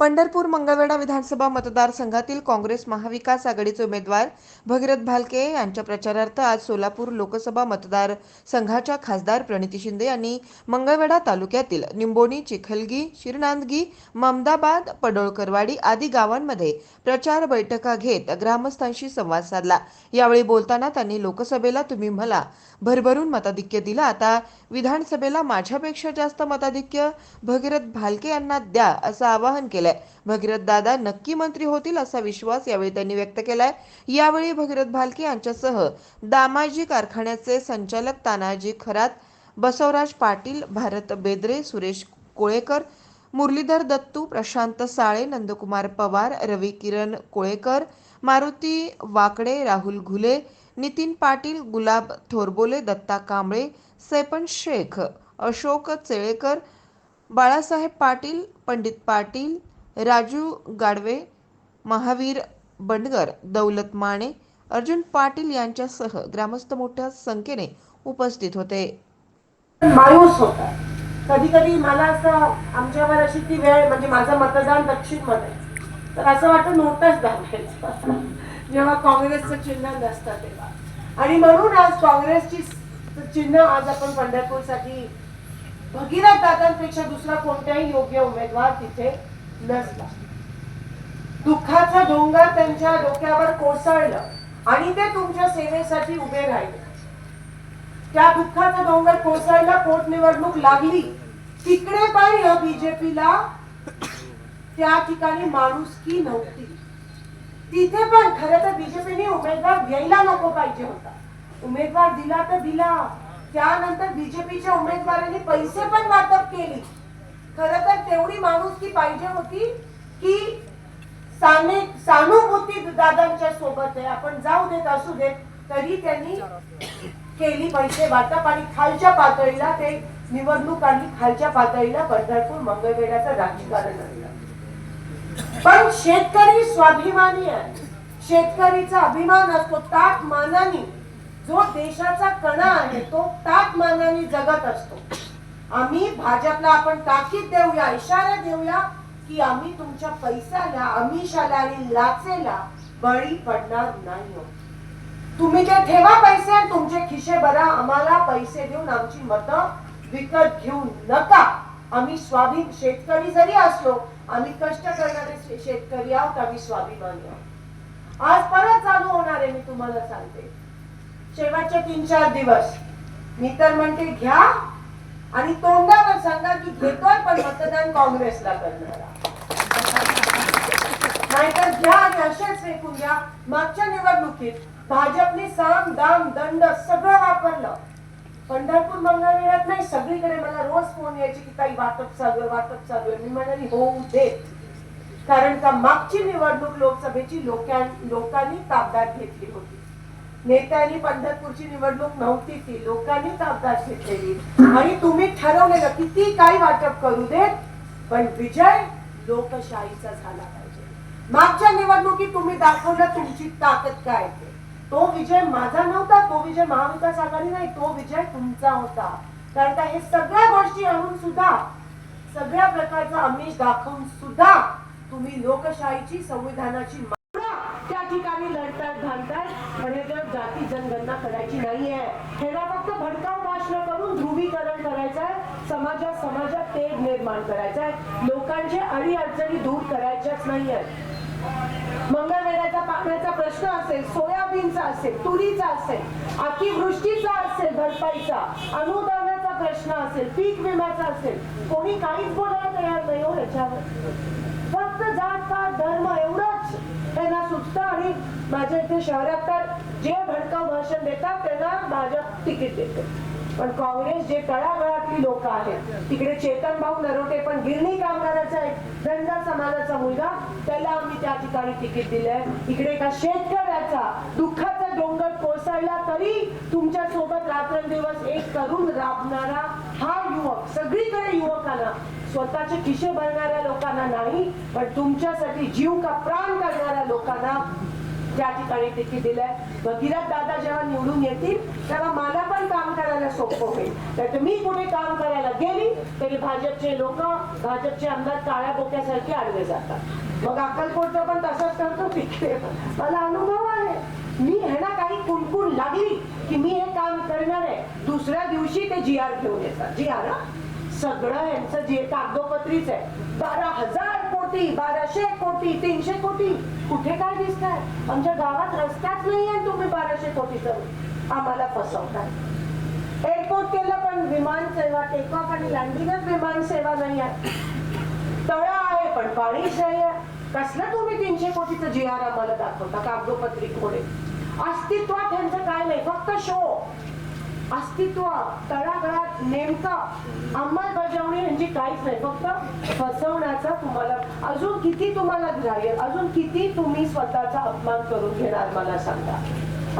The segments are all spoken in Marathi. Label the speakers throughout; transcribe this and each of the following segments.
Speaker 1: पंढरपूर मंगळवेढा विधानसभा मतदारसंघातील काँग्रेस महाविकास आघाडीचे उमेदवार भगीरथ भालके यांच्या प्रचारार्थ आज सोलापूर लोकसभा मतदारसंघाच्या खासदार प्रणिती शिंदे यांनी मंगळवेढा तालुक्यातील निंबोनी चिखलगी शिरनांदगी ममदाबाद पडोळकरवाडी आदी गावांमध्ये प्रचार बैठका घेत ग्रामस्थांशी संवाद साधला. यावेळी बोलताना त्यांनी लोकसभेला तुम्ही मला भरभरून मताधिक्य दिलं. आता विधानसभेला माझ्यापेक्षा जास्त मताधिक्य भगीरथ भालके यांना द्या असं आवाहन केलंय. भगीरथ दादा नक्की मंत्री होतील असा विश्वास यावेळी त्यांनी व्यक्त केलाय. यावेळी भगीरथ भालके यांच्यासह दामाजी कारखान्याचे संचालक तानाजी खरात बसवराज पाटील भारत बेदरे सुरेश कोळेकर मुरलीधर दत्तू प्रशांत साळे नंदकुमार पवार रवी किरण कोळेकर मारुती वाकडे राहुल घुले नितीन पाटील गुलाब थोरबोले दत्ता कांबळे सैपन शेख अशोक चेळेकर बाळासाहेब पाटील पंडित पाटील राजू गाडवे महावीर बंडगर दौलत माने अर्जुन पाटील यांच्यासह ग्रामस्थ मोठ्या संख्येने उपस्थित होते.
Speaker 2: मायूस होता. कधी कधी मला असं आमच्यावर अशी ती वेळ म्हणजे माझं मतदान दक्षिणमध्ये तर असं वाटतं नोटच दाबायचं जेव्हा काँग्रेसचं चिन्ह नसतं तेव्हा. आणि म्हणून आज काँग्रेसची चिन्ह आज आपण पंढरपूरसाठी भगीरथ दादांपेक्षा दुसरा कोणताही योग्य उमेदवार तिथे नसला. दुःखाचा डोंगर त्यांच्या डोक्यावर कोसळलं आणि ते तुमच्या सेवेसाठी उभे राहिले. त्या दुःखाचा डोंगर कोसळला पोटनिवडणूक लागली. तिकडे पण या बीजेपीला त्या ठिकाणी माणुसकी नव्हती. तिथे पण खरं तर बीजेपीने उमेदवार घ्यायला नको पाहिजे होता. उमेदवार दिला तर दिला. त्यानंतर बीजेपीच्या उमेदवारांनी पैसे पण वाटप केली. खर तर तेवढी माणुसकी पाहिजे होती की साने सानुभूती दादांच्या सोबत आहे. आपण जाऊ देत असू देत तरी त्यांनी केली पैसे वाटप आणि खालच्या पातळीला ते निवडणूक आणि खालच्या पातळीला पंढरपूर मंगळवेढ्याचं राजकारण आणलं पण शेतकरी स्वाभिमानी आहे. शेतकरीचा अभिमान असतो ताट मानाने जो देशाचा कणा आहे तो ताट मानाने जगत असतो. आम्ही भाजपला आपण ताकीद देऊया इशारा देऊया की आम्ही तुमच्या पैशाला अमिषाला आणि लाचेला बळी पडणार नाही आहोत. तुम्ही ते ठेवा पैसे आणि तुमचे खिशे भरा आम्हाला पैसे देऊन आमची मतं विकत घेऊ नका. आम्ही स्वाभी शेतकरी जरी असलो आम्ही कष्ट करणारे शेतकरी आहोत आम्ही स्वाभिमानी आहोत. आज परत चालू होणार आहे मी तुम्हाला सांगते. शेवटचे तीन चार दिवस. मी तर म्हणते घ्या आणि तोंडावर सांगा की घेतोय पण मतदान काँग्रेसला करणारा. नाहीतर घ्या आणि असेच फेकून घ्या. मागच्या निवडणुकीत भाजपने साम दाम दंड सगळं वापरलं. पंढरपूर मंगळवेळात नाही सगळीकडे मला रोज फोन यायचे की काही वाटप चालू आहे वाटप चालू आहे. मी म्हणाली होऊ दे कारण का मागची निवडणूक लोकसभेची लोकांनी ताब्यात घेतली होती. नेत्यांनी पंढरपूरची निवडणूक नव्हती ती लोकांनी ताब्यात घेतलेली. आणि तुम्ही ठरवलेलं किती काही वाटप करू देत पण विजय लोकशाहीचा झाला पाहिजे. मागच्या निवडणुकीत तुम्ही दाखवलं तुमची ताकद काय ते तो विजय माझा नव्हता तो विजय महाविकास आघाडी नाही तो विजय तुमचा होता. कारण का हे सगळ्या गोष्टी आणून सुद्धा सगळ्या प्रकारचा आमिष दाखवून सुद्धा तुम्ही लोकशाहीची संविधानाची मागण्या त्या ठिकाणी लढतात घालतात जाती जनगणना करायची नाहीये. हे ना फक्त भडकाव भाषण करून ध्रुवीकरण करायचं आहे समाजात समाजात तेढ निर्माण करायचं आहे लोकांचे अडीअडचणी दूर करायच्याच नाहीयेत. मंगळवेढ्याचा पाण्याचा प्रश्न असेल सोयाबीनचा असेल तुरीचा असेल अतिवृष्टीचा असेल भरपाईचा अनुदानाचा प्रश्न असेल पीक विम्याचा असेल कोणी काहीच बोलायला तयार नाही हो याच्यावर फक्त जात धर्म एवढंच. त्यांना सुचतं आणि माझ्या इथे शहरात तर जे भडकाव भाषण देतात त्यांना भाजप तिकीट देते. पण काँग्रेस जे तळागाळातली लोक आहेत तिकडे चेतन भाऊ नरोटे पण गिरणी कामगाराचा एक धनगर समाजाचा मुलगा त्याला आम्ही त्या ठिकाणी तिकीट दिलंय. इकडे एका शेतकऱ्याचा दुःखाचा डोंगर कोसळला तरी तुमच्यासोबत रात्रंदिवस एक करून राबणारा हा युवक सगळीकडे युवकांना स्वतःचे खिशे भरणाऱ्या लोकांना नाही पण तुमच्यासाठी जीव का प्राण करणाऱ्या लोकांना त्या ठिकाणी तिकीट दिलंय भगीरथ दादा जेव्हा निवडून येतील तेव्हा मला पण काम करायला सोपं होईल. तर मी कुठे काम करायला गेली तरी भाजपचे लोक भाजपचे आमदार काळ्या बोक्यासारखे आडवे जातात. मग अक्कलकोटचं पण तसंच करतो तिकडे मला अनुभव आहे. मी ह्यांना काही कुणकुण लागली की मी हे काम करणार आहे. दुसऱ्या दिवशी ते जी आर घेऊन येतात. जी आर सगळं यांचं जे कागदोपत्रीच आहे. बारा हजार कोटी बाराशे कोटी तीनशे कोटी. कुठे काय दिसताय? आमच्या गावात रस्त्याच नाही आहे तुम्ही बाराशे कोटीचं आम्हाला फसवताय. एअरपोर्ट केलं पण विमान सेवा टेकऑफ आणि लँडिंगच विमान सेवा नाही आहे तळ आहे पण पाणी नाही आहे कसलं तुम्ही तीनशे कोटीचं जी आर आम्हाला दाखवता? कागदोपत्री खोडे अस्तित्वात यांचं काय नाही फक्त शो अस्तित्व तळागळात नेमकं अंमलबजावणी म्हणजे काहीच नाही. फक्त फसवण्याचा तुम्हाला अजून किती तुम्हाला ग्राह्य अजून किती तुम्ही स्वतःचा अपमान करून घेणार मला सांगा.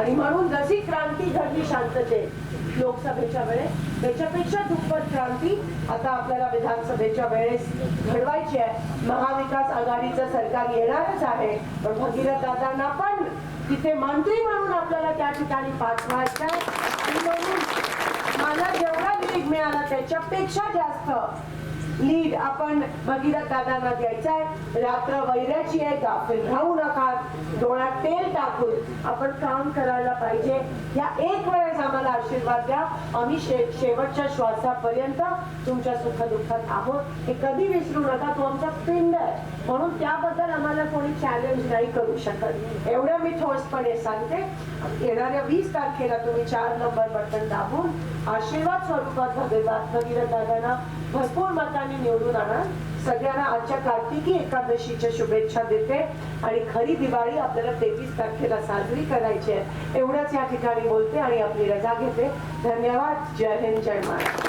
Speaker 2: आणि म्हणून जशी क्रांती घडली शांततेत लोकसभेच्या वेळेस त्याच्यापेक्षा दुप्पट क्रांती आता आपल्याला विधानसभेच्या वेळेस घडवायची आहे. महाविकास आघाडीचं सरकार येणारच आहे पण भगीरथ दादांना पण तिथे मंत्री म्हणून आपल्याला त्या ठिकाणी पाठवायचं आहे. म्हणून मला जेवढा लीड मिळाला त्याच्यापेक्षा जास्त लीड आपण भगीरथ दादांना द्यायचा आहे. रात्र वैराची आहे गाफील राहू नका. डोळ्यात तेल टाकून आपण काम करायला पाहिजे. या एक वेळेस आम्हाला आशीर्वाद द्या. आम्ही शे शेवटच्या श्वासापर्यंत तुमच्या सुखदुःखात आहोत. हे कधी विसरू नका तो आमचा पिंड आहे. म्हणून त्याबद्दल आम्हाला कोणी चॅलेंज नाही करू शकत. एवढं मी ठोसपणे सांगते. येणाऱ्या वीस तारखेला तुम्ही चार नंबर बटन दाबून आशीर्वाद स्वरूपात भगीरथ भगीरथ दादांना भरपूर मताने निवडून आणा. सगळ्यांना आजच्या कार्तिकी एकादशीच्या शुभेच्छा देते. आणि खरी दिवाळी आपल्याला तेवीस तारखेला साजरी करायची आहे. एवढंच या ठिकाणी बोलते आणि आपली रजा घेते. धन्यवाद. जय हिंद जय महाराष्ट्र.